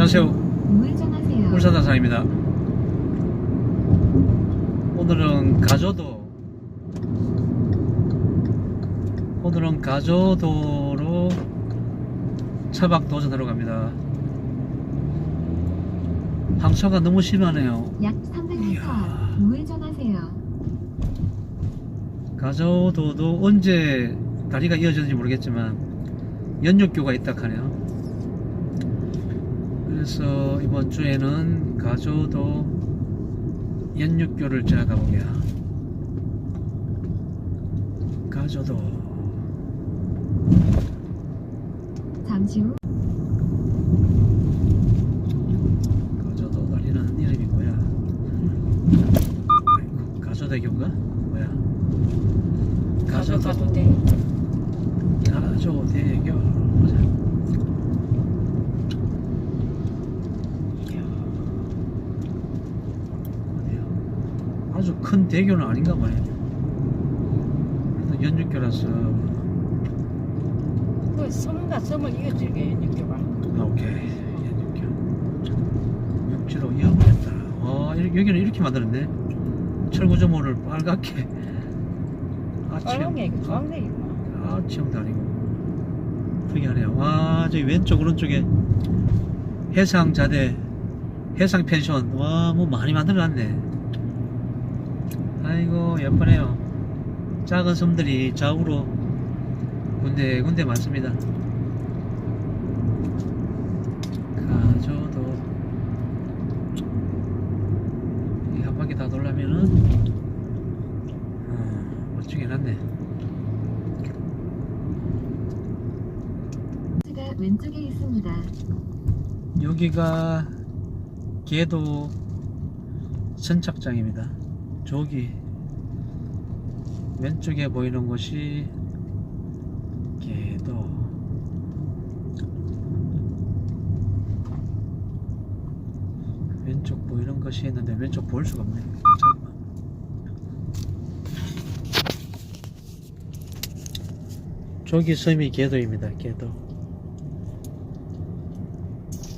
안녕하세요. 우회전하세요. 울산단상입니다. 오늘은 가조도 오늘은 가조도로 차박 도전하러 갑니다. 황소가 너무 심하네요. 약 300m 이야. 우회전하세요. 가조도도 언제 다리가 이어졌는지 모르겠지만 연육교가 있다 하네요. 그래서 이번 주에는 가조도 연육교를 가보게요. 가조도 잠시 후 가조도 다리는 이름이 뭐야? 가조대교인가? 뭐야? 가조도 가조대. 가조대교 보자. 어디야? 아주 큰 대교는 아닌가 봐요. 그래도 연육교라서 그 섬과 섬을 이어지게 연육교가. 아, 오케이 연육교 육지로 이어버렸다. 와 이- 여기는 이렇게 만들었네. 철구조모를 빨갛게 가운데이구나. 아치형도 아니고 특이하네요. 와 저기 왼쪽 오른쪽에 해상자대 해상 펜션 와 뭐 많이 만들어놨네. 아이고 예쁘네요. 작은 섬들이 좌우로 군데 군데 많습니다. 가져도 이 한 바퀴 다 돌려면은 어, 멋지게. 가 왼쪽에 있습니다. 여기가 개도 선착장입니다. 저기 왼쪽에 보이는 곳이 개도 왼쪽 보이는 것이 있는데 왼쪽 볼 수가 없네. 잠깐만. 저기 섬이 개도입니다. 개도.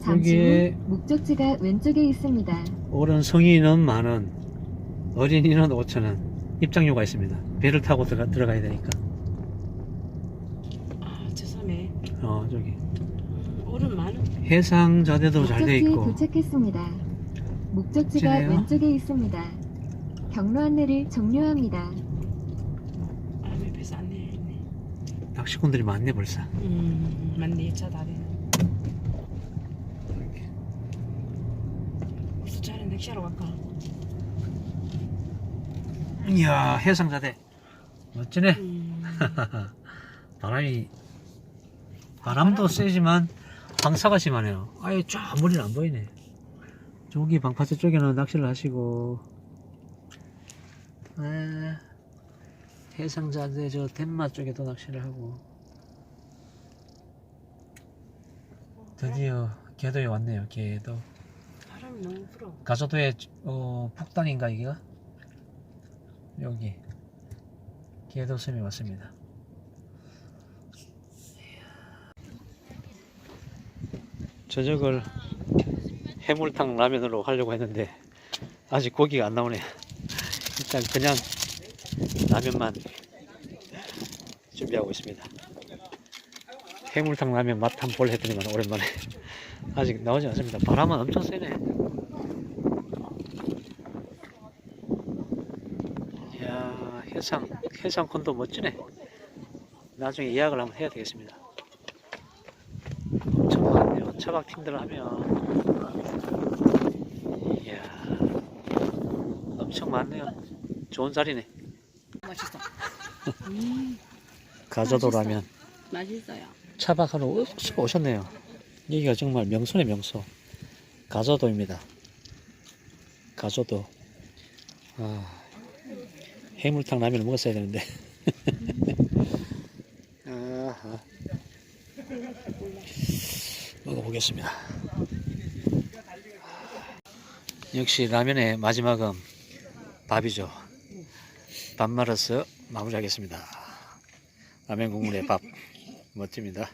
잠시 여기에 후 목적지가 왼쪽에 있습니다. 어른 성인은 만원, 어린이는 5천원 입장료가 있습니다. 배를 타고 들어가, 들어가야 되니까. 아, 저 섬에 어, 저기. 얼음 많은. 해상 자대도 잘 돼 목적지에 있고. 도착했습니다. 목적지가 지네요. 왼쪽에 있습니다. 경로 안내를 종료합니다. 아, 옆에서 안내했네. 낚시꾼들이 많네, 벌써. 음, 맞네. 차 다리는. 무슨 차는 낚시하러 갈까? 이야, 해상자대. 멋지네. 음, 바람이, 바람도 세지만, 방사가 심하네요. 아예 쫙 머리는 안 보이네. 저기 방파제 쪽에는 낚시를 하시고, 에, 해상자대 저 덴마 쪽에도 낚시를 하고, 드디어 개도에 왔네요, 개도. 바람이 너무 불어. 가조도의 어, 북단인가 이게가? 여기 개도섬에 왔습니다. 저녁을 해물탕 라면으로 하려고 했는데 아직 고기가 안 나오네. 일단 그냥 라면만 준비하고 있습니다. 해물탕 라면 맛 한번 볼래 했더니만 오랜만에 아직 나오지 않습니다. 바람은 엄청 세네. 이야 해상 해상 콘도 멋지네. 나중에 예약을 한번 해야 되겠습니다. 엄청 많네요. 차박 팀들 하면 이야 엄청 많네요. 좋은 자리네. 맛있어. 음, 가저도 맛있어. 라면 맛있어요. 차박하러 쓱 오셨네요. 여기가 정말 명소네 명소. 가저도입니다. 가저도. 아, 해물탕 라면을 먹었어야 되는데. 아하. 먹어보겠습니다. 역시 라면의 마지막은 밥이죠. 밥 말아서 마무리하겠습니다. 라면 국물에 밥 멋집니다.